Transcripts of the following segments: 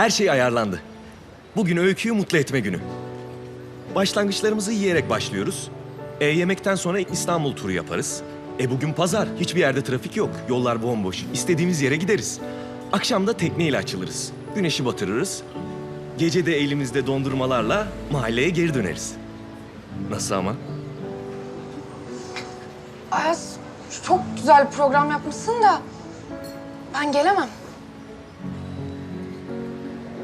Her şey ayarlandı. Bugün öyküyü mutlu etme günü. Başlangıçlarımızı yiyerek başlıyoruz. E, yemekten sonra İstanbul turu yaparız. E bugün pazar, hiçbir yerde trafik yok. Yollar bomboş. İstediğimiz yere gideriz. Akşam da tekneyle açılırız. Güneşi batırırız. Gece de elimizde dondurmalarla mahalleye geri döneriz. Nasıl ama? Ayaz çok güzel program yapmışsın da ben gelemem.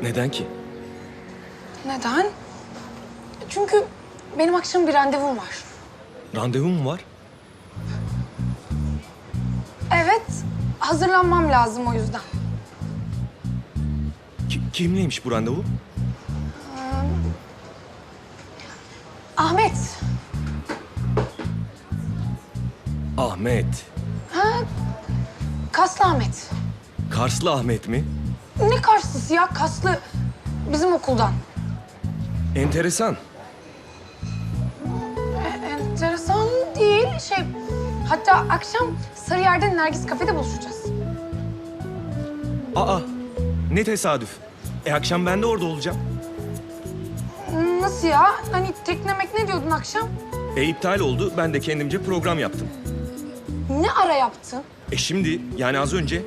Neden ki? Neden? Çünkü benim akşam bir randevum var. Randevum mu var? Evet, hazırlanmam lazım o yüzden. Ki- kimleymiş bu randevu? Ahmet, Ahmet. Kaslı Ahmet. Karslı Ahmet mi? Ne Karslısı ya? Kaslı bizim okuldan. Enteresan. E, enteresan değil şey. Hatta akşam Sarıyer'de Nergis Kafe'de buluşacağız. Aa, ne tesadüf. E akşam ben de orada olacağım. Nasıl ya? Hani teknemek ne diyordun akşam? E iptal oldu, ben de kendimce program yaptım. Ne ara yaptın? E şimdi, yani az önce...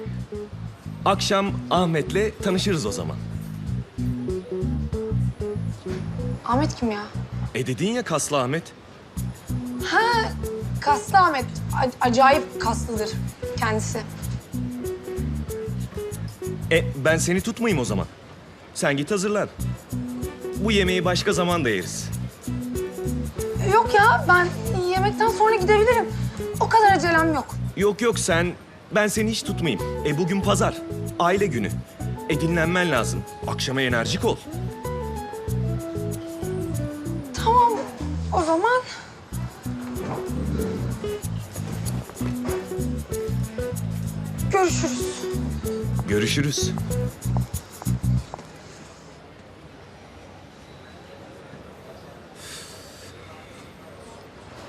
Akşam Ahmet'le tanışırız o zaman. Ahmet kim ya? E dedin ya kaslı Ahmet. Ha, kaslı Ahmet. A- acayip kaslıdır kendisi. E ben seni tutmayayım o zaman. Sen git hazırlan. Bu yemeği başka zaman da yeriz. Yok ya, ben yemekten sonra gidebilirim. O kadar acelem yok. Yok yok sen, ben seni hiç tutmayayım. E bugün pazar, aile günü. E dinlenmen lazım. Akşama enerjik ol. Tamam, o zaman... Görüşürüz. Görüşürüz.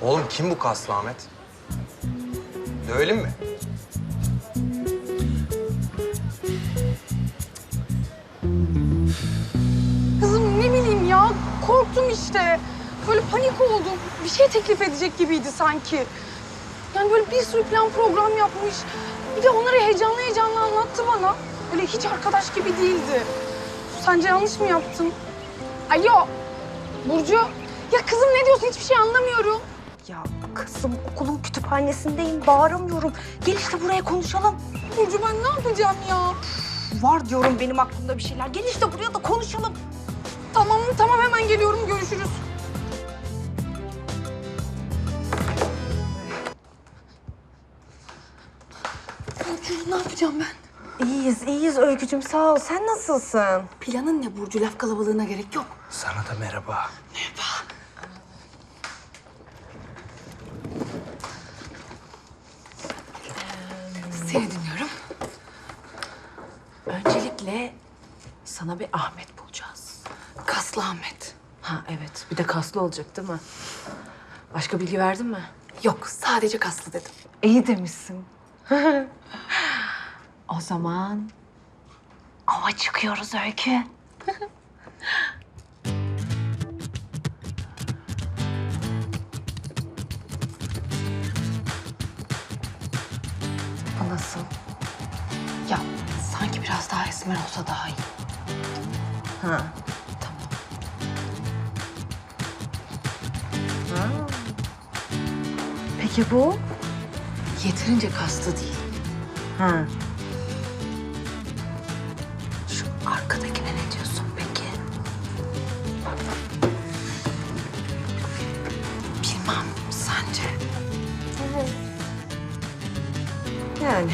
Oğlum kim bu kaslı Ahmet? Dövelim mi? Korktum işte. Böyle panik oldum. Bir şey teklif edecek gibiydi sanki. Yani böyle bir sürü plan program yapmış. Bir de onları heyecanlı heyecanlı anlattı bana. Öyle hiç arkadaş gibi değildi. Sence yanlış mı yaptım? Alo, Burcu. Ya kızım ne diyorsun? Hiçbir şey anlamıyorum. Ya kızım okulun kütüphanesindeyim bağıramıyorum. Gel işte buraya konuşalım. Burcu ben ne yapacağım ya? Var diyorum benim aklımda bir şeyler. Gel işte buraya da konuşalım. Tamam tamam hemen geliyorum görüşürüz. Burcu ne yapacağım ben? İyiyiz iyiyiz Öykücüm sağ ol. Sen nasılsın? Planın ne Burcu? Laf kalabalığına gerek yok. Sana da merhaba. Seni dinliyorum. Öncelikle sana bir Ahmet. Kaslı Ahmet. Ha evet, bir de kaslı olacak değil mi? Başka bilgi verdin mi? Yok sadece kaslı dedim. İyi demişsin. o zaman ava çıkıyoruz Öykü. Bu nasıl? Ya sanki biraz daha esmer olsa daha iyi. Ha, Peki bu? Yeterince kaslı değil. Ha. Şu arkadakine ne diyorsun peki? Bilmem sence. Yani.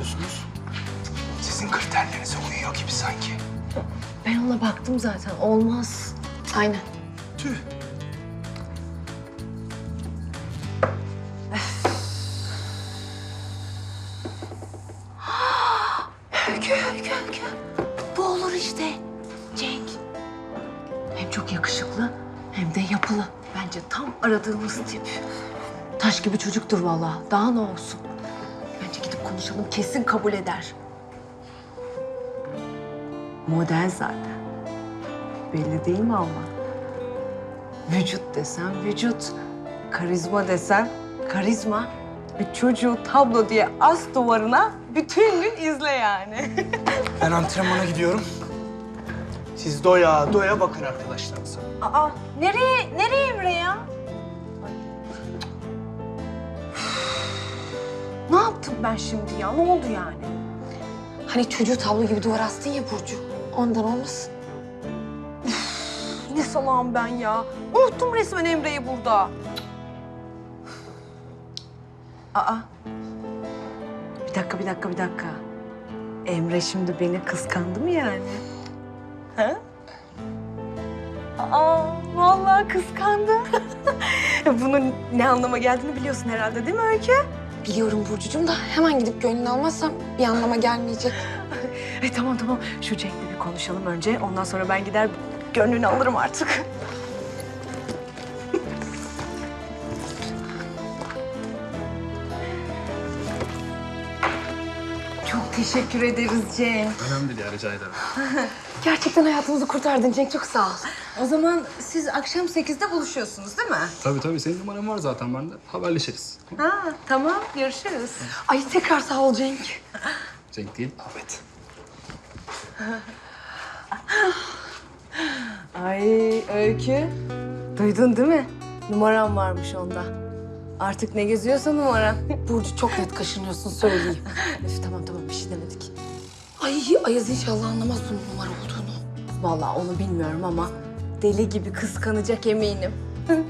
Diyorsunuz? Sizin kriterlerinize uyuyor gibi sanki. Ben ona baktım zaten. Olmaz. Aynen. Tüh. Öykü, öykü, öykü. Bu olur işte. Cenk. Hem çok yakışıklı Hem de yapılı. Bence tam aradığımız tip. Taş gibi çocuktur vallahi. Daha ne olsun? Konuşalım. Kesin kabul eder. Model zaten. Belli değil mi ama? Vücut desem vücut. Karizma desem karizma. Bir çocuğu tablo diye as duvarına bütün gün izle yani. Ben antrenmana gidiyorum. Siz doya doya bakın arkadaşlarınıza. Aa nereye nereye Emre ya? Ne yaptım ben şimdi ya? Ne oldu yani? Hani çocuğu tablo gibi duvar astın ya Burcu. Ondan olmasın. Ne salağım ben ya. Unuttum resmen Emre'yi burada. Aa. Bir dakika, bir dakika, bir dakika. Emre şimdi beni kıskandı mı yani? Ha? Aa, vallahi kıskandı. Bunun ne anlama geldiğini biliyorsun herhalde değil mi Öykü? Biliyorum Burcucuğum da hemen gidip gönlünü almazsam bir anlama gelmeyecek. E, tamam tamam. Şu Cenk'le bir konuşalım önce. Ondan sonra ben gider gönlünü alırım artık. Çok teşekkür ederiz Cenk. Önemli değil ya, rica ederim. Gerçekten hayatımızı kurtardın Cenk. Çok sağ ol. O zaman siz akşam 8'de buluşuyorsunuz değil mi? Tabii tabii senin numaran var zaten bende. Haberleşiriz. Ha, tamam. Görüşürüz. Ay tekrar sağ ol Cenk. Cenk değil, Ahmet. Ay Öykü. Duydun değil mi? Numaram varmış onda. Artık ne geziyorsa numaran. Burcu çok net kaşınıyorsun söyleyeyim. Üf, tamam tamam bir şey demedik. Ay Ayaz inşallah anlamaz bunun numara olduğunu. Vallahi onu bilmiyorum ama deli gibi kıskanacak eminim.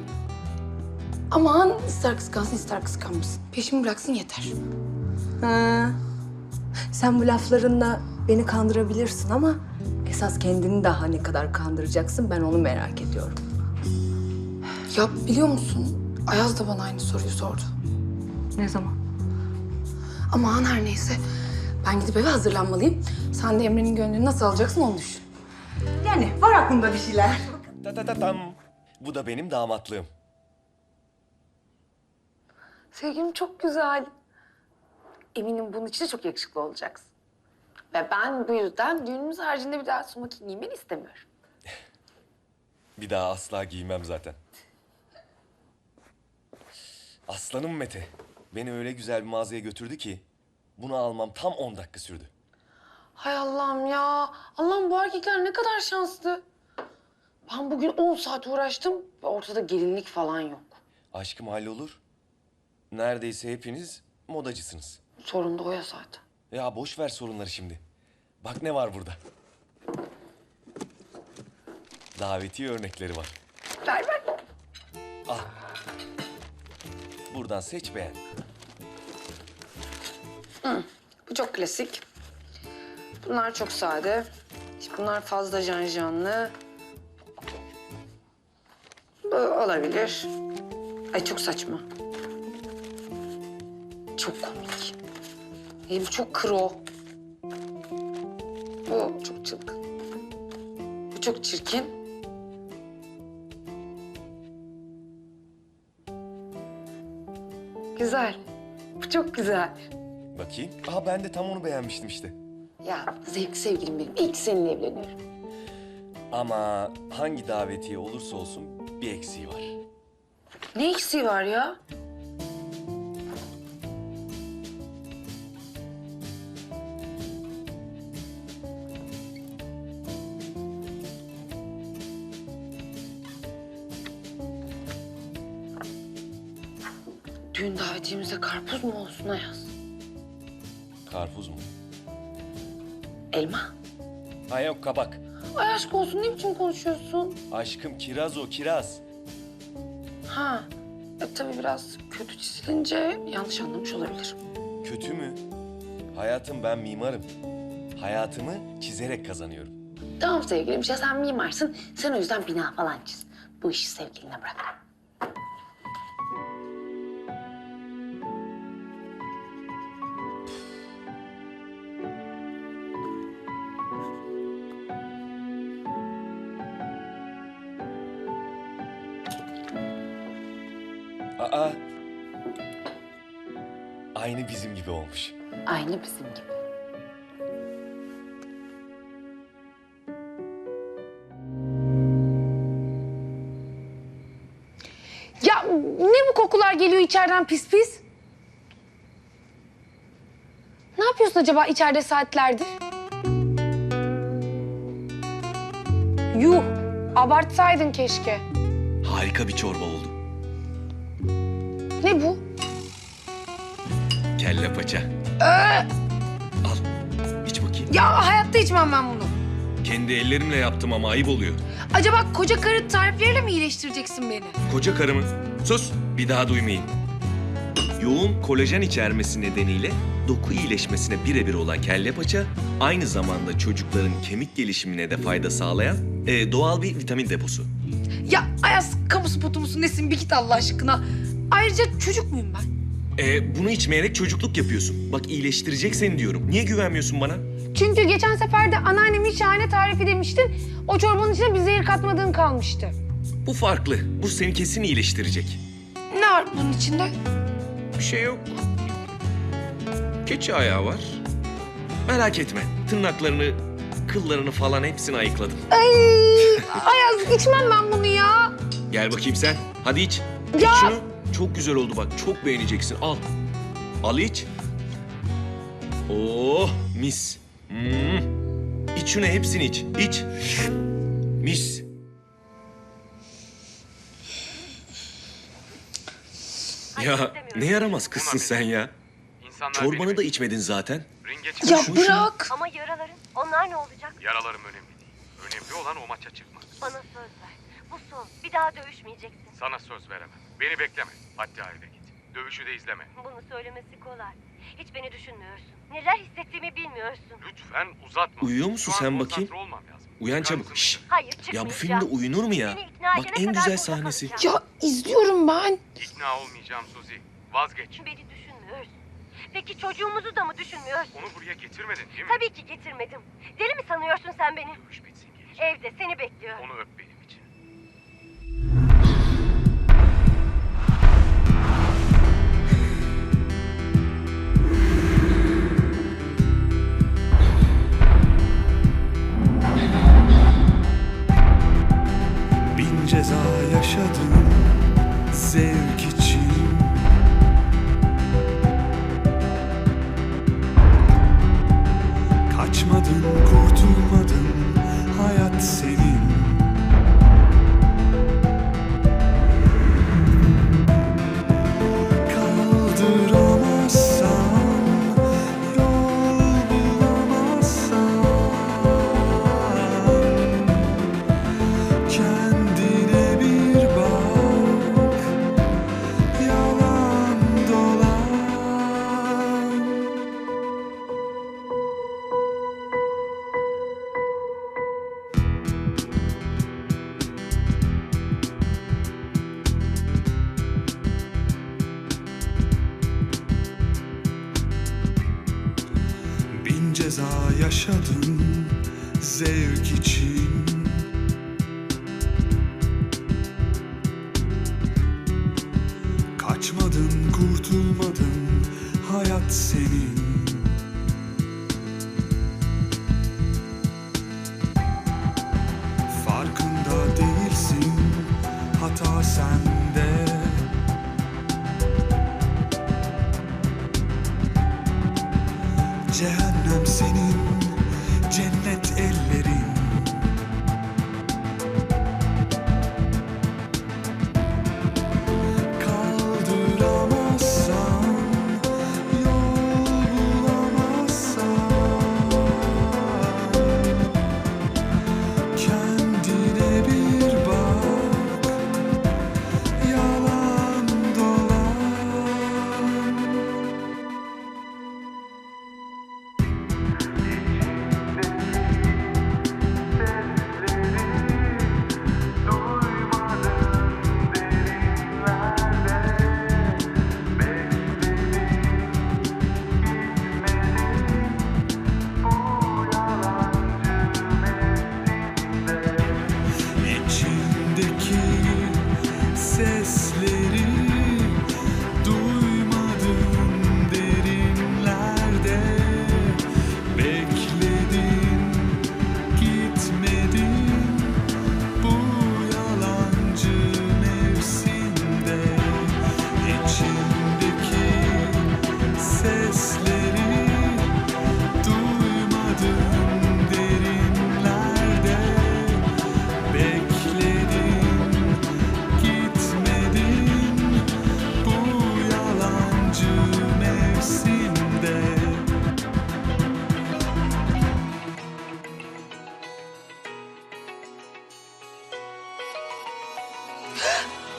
Aman ister kıskansın ister kıskanmasın. Peşimi bıraksın yeter. Ha. Sen bu laflarınla beni kandırabilirsin ama esas kendini daha ne kadar kandıracaksın ben onu merak ediyorum. Ya biliyor musun? Ayaz da bana aynı soruyu sordu. Ne zaman? Aman her neyse. Ben gidip eve hazırlanmalıyım. Sen de Emre'nin gönlünü nasıl alacaksın onu düşün. Yani var aklımda bir şeyler. Ta ta ta tam. Bu da benim damatlığım. Sevgilim çok güzel. Eminim bunun için de çok yakışıklı olacaksın. Ve ben bu yüzden düğünümüz haricinde bir daha smoking giymeni istemiyorum. Bir daha asla giymem zaten. Aslanım Mete. Beni öyle güzel bir mağazaya götürdü ki bunu almam tam 10 dakika sürdü. Hay Allah'ım ya. Allah'ım bu erkekler ne kadar şanslı. Ben bugün 10 saat uğraştım ve ortada gelinlik falan yok. Aşkım hallolur. Neredeyse hepiniz modacısınız. Sorun da o ya zaten. Ya boş ver sorunları şimdi. Bak ne var burada. Davetiye örnekleri var. Ver ver. Buradan seç beğen. Bu çok klasik. Bunlar çok sade. Bunlar fazla janjanlı. Olabilir. Ay çok saçma. Çok komik. Bu çok kro. Bu çok çılgın. Bu çok çirkin. Güzel. Bu çok güzel. Bakayım. Aa ben de tam onu beğenmiştim işte. Ya zevkli sevgilim benim. İlk seninle evleniyorum. Ama hangi davetiye olursa olsun bir eksiği var. Ne eksiği var ya? Düğün davetiyemize karpuz mu olsun Ayaz? Karpuz mu? Elma. Ha yok kabak. Ay aşk olsun ne biçim konuşuyorsun? Aşkım kiraz o kiraz. Ha. E, tabii biraz kötü çizilince yanlış anlamış olabilir. Kötü mü? Hayatım ben mimarım. Hayatımı çizerek kazanıyorum. Tamam sevgilim işte sen mimarsın. Sen o yüzden bina falan çiz. Bu işi sevgiline bırak. Aa. Aynı bizim gibi olmuş. Aynı bizim gibi. Ya ne bu kokular geliyor içeriden pis pis? Ne yapıyorsun acaba içeride saatlerdir? Yuh, abartsaydın keşke. Harika bir çorba oldu. Ne bu? Kelle paça. Al. iç bakayım. Ya hayatta içmem ben bunu. Kendi ellerimle yaptım ama ayıp oluyor. Acaba koca karı tarifleriyle mi iyileştireceksin beni? Koca karımı. Sus. Bir daha duymayın. Yoğun kolajen içermesi nedeniyle doku iyileşmesine birebir olan kelle paça aynı zamanda çocukların kemik gelişimine de fayda sağlayan e, doğal bir vitamin deposu. Ya Ayaz kamu spotu musun nesin bir git Allah aşkına. Ayrıca çocuk muyum ben? E, bunu içmeyerek çocukluk yapıyorsun. Bak iyileştirecek seni diyorum. Niye güvenmiyorsun bana? Çünkü geçen sefer de anneannemin şahane tarifi demiştin. O çorbanın içine bir zehir katmadığın kalmıştı. Bu farklı. Bu seni kesin iyileştirecek. Ne var bunun içinde? Bir şey yok. Keçi ayağı var. Merak etme. Tırnaklarını, kıllarını falan hepsini ayıkladım. Ay, Ayaz içmem ben bunu ya. Gel bakayım sen. Hadi iç. İç Ya! şunu. Çok güzel oldu bak. Çok beğeneceksin. Al. Al iç. Oh mis. Hmm. İç şunu hepsini iç. İç. Mis. Ya ne yaramaz kızsın sen ya. İnsanlar Çorbanı da içmedin zaten. ringe Ya bırak. Ama yaraların onlar ne olacak? Yaralarım önemli değil. Önemli olan o maça çıkmak. Bana söz ver. Bu son. Bir daha dövüşmeyeceksin. Sana söz veremem. Beni bekleme. Hatta eve git. Dövüşü de izleme. Bunu söylemesi kolay. Hiç beni düşünmüyorsun. Neler hissettiğimi bilmiyorsun. Lütfen uzatma. Uyuyor musun Şu an sen bakayım? konsantre olmam lazım. Uyan Çıkar çabuk. mısın? Hayır Ya çıkmayacağım. bu filmde uyunur mu ya? İkna Bak edene en kadar güzel burada sahnesi. kalacağım. Ya izliyorum ben. İkna olmayacağım Suzi. Vazgeç. Beni düşünmüyorsun. Peki çocuğumuzu da mı düşünmüyorsun? Onu buraya getirmedin değil mi? Tabii ki getirmedim. Deli mi sanıyorsun sen beni? Dövüş bitsin gelir. Evde seni bekliyorum. Onu öp benim yaşadım zevk için. Kaçmadın kurtulmadın Kaçmadın kurtulmadın. Hayat senin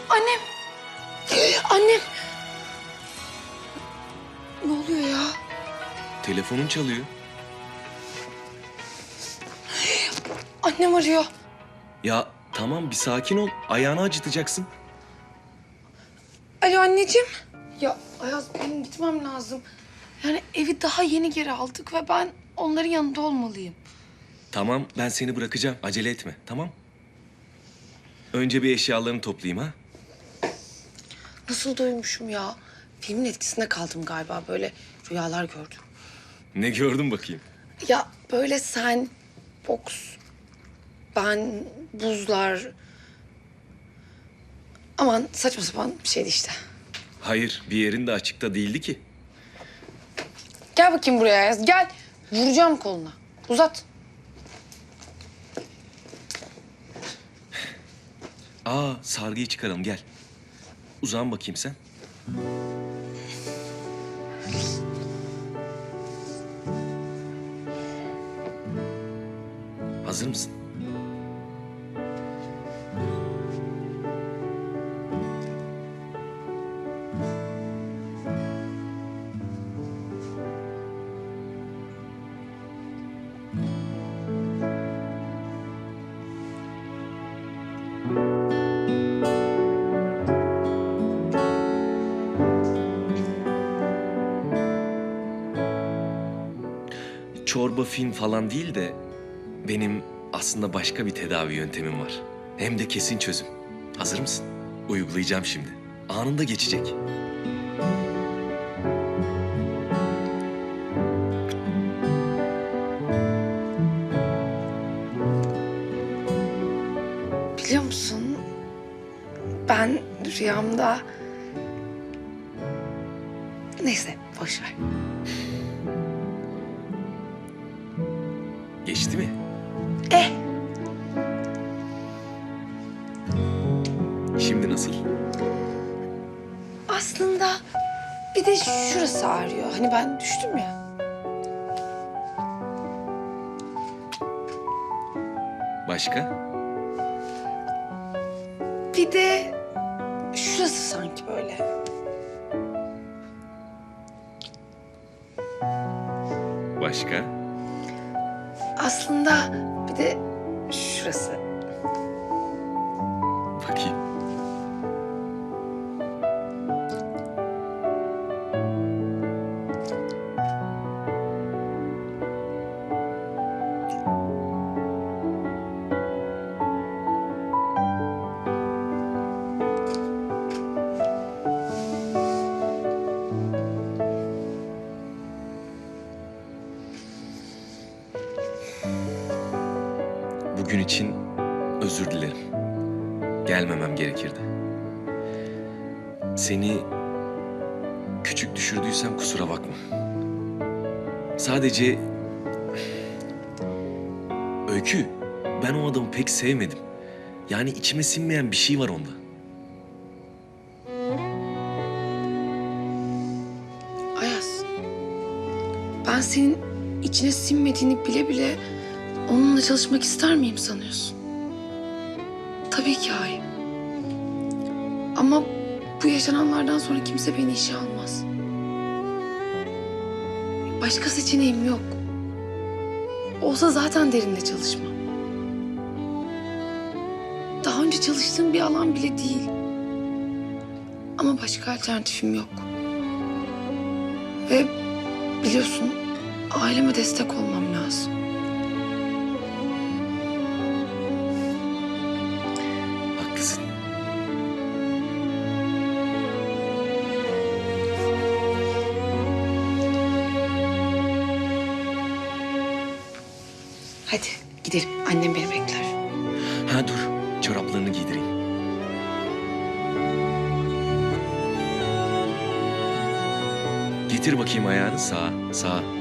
Annem. Annem. Ne oluyor ya? Telefonun çalıyor. Annem arıyor. Ya tamam bir sakin ol. Ayağını acıtacaksın. Alo anneciğim. Ya Ayaz benim gitmem lazım. Yani evi daha yeni geri aldık ve ben onların yanında olmalıyım. Tamam ben seni bırakacağım. Acele etme tamam. Önce bir eşyalarını toplayayım ha. Nasıl doymuşum ya? Filmin etkisinde kaldım galiba. Böyle rüyalar gördüm. Ne gördün bakayım. Ya böyle sen, boks, ben, buzlar... Aman saçma sapan bir şeydi işte. Hayır bir yerin de açıkta değildi ki. Gel bakayım buraya Ayaz, gel. Vuracağım koluna. Uzat. Aa sargıyı çıkaralım gel. Uzan bakayım sen. Hazır mısın? Çorba film falan değil de benim aslında başka bir tedavi yöntemim var. Hem de kesin çözüm. Hazır mısın? Uygulayacağım şimdi. Anında geçecek. Biliyor musun? Ben rüyamda... Neyse boş ver. Geçti mi? Eh Şimdi nasıl? aslında bir de şurası ağrıyor. Hani ben düştüm ya. Başka? Bir de şurası sanki böyle. Başka? Aslında bir de şurası. Seni küçük düşürdüysem kusura bakma. Sadece... Öykü, ben o adamı pek sevmedim. Yani içime sinmeyen bir şey var onda. Ayaz. Ben senin içine sinmediğini bile bile onunla çalışmak ister miyim sanıyorsun? Tabii ki hayır. Ama bu yaşananlardan sonra kimse beni işe almaz. Başka seçeneğim yok. Olsa zaten derinle çalışmam. Daha önce çalıştığım bir alan bile değil. Ama başka alternatifim yok. Ve biliyorsun aileme destek olmam lazım. Getir bakayım ayağını sağa, sağa.